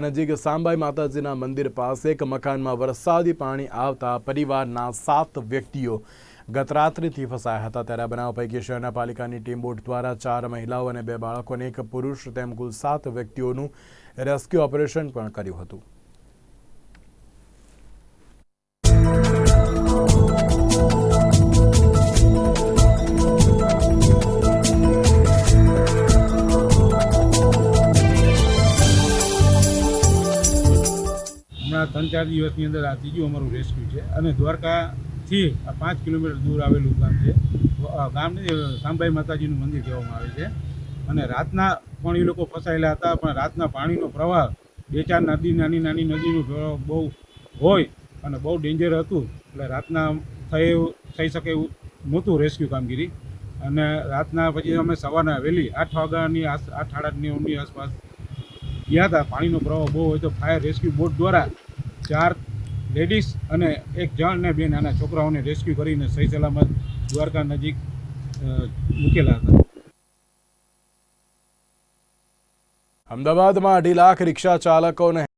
નજીક સાંબાઈ માતાજીના મંદિર પાસે એક મકાનમાં વરસાદી પાણી આવતા પરિવારના સાત વ્યક્તિઓ ગત રાત્રિથી ફસાયા હતા. ત્યારે આ બનાવ પૈકી શહેરના પાલિકાની ટીમ બોટ દ્વારા ચાર મહિલાઓ અને બે બાળકોને એક પુરુષ તેમ કુલ સાત વ્યક્તિઓનું રેસ્ક્યુ ઓપરેશન પણ કર્યું હતું. હમણાં ત્રણ ચાર દિવસની અંદર આ ત્રીજું અમારું રેસ્ક્યુ છે. અને દ્વારકાથી આ પાંચ કિલોમીટર દૂર આવેલું ગામ છે. ગામને સાંબાઈ માતાજીનું મંદિર કહેવામાં આવે છે. અને રાતના પણ એ લોકો ફસાયેલા હતા, પણ રાતના પાણીનો પ્રવાહ બે ચાર નદી, નાની નાની નદીનું બહુ હોય અને બહુ ડેન્જર હતું. એટલે રાતના થઈ થઈ શકે એવું નહોતું રેસ્ક્યુ કામગીરી. અને રાતના પછી અમે સવારના વહેલી આઠ વાગ્યાની આઠ સાડા આઠની આસપાસ ગયા હતા પાણીનો પ્રવાહ બહુ હોય તો ફાયર રેસ્ક્યુ બોટ દ્વારા ચાર લેડીઝ અને એક જણ ને બે નાના છોકરાઓને રેસ્ક્યુ કરીને સહી સલામત દ્વારકા નજીક મૂકેલા હતા. અમદાવાદમાં અઢી લાખ રિક્ષા ચાલકોને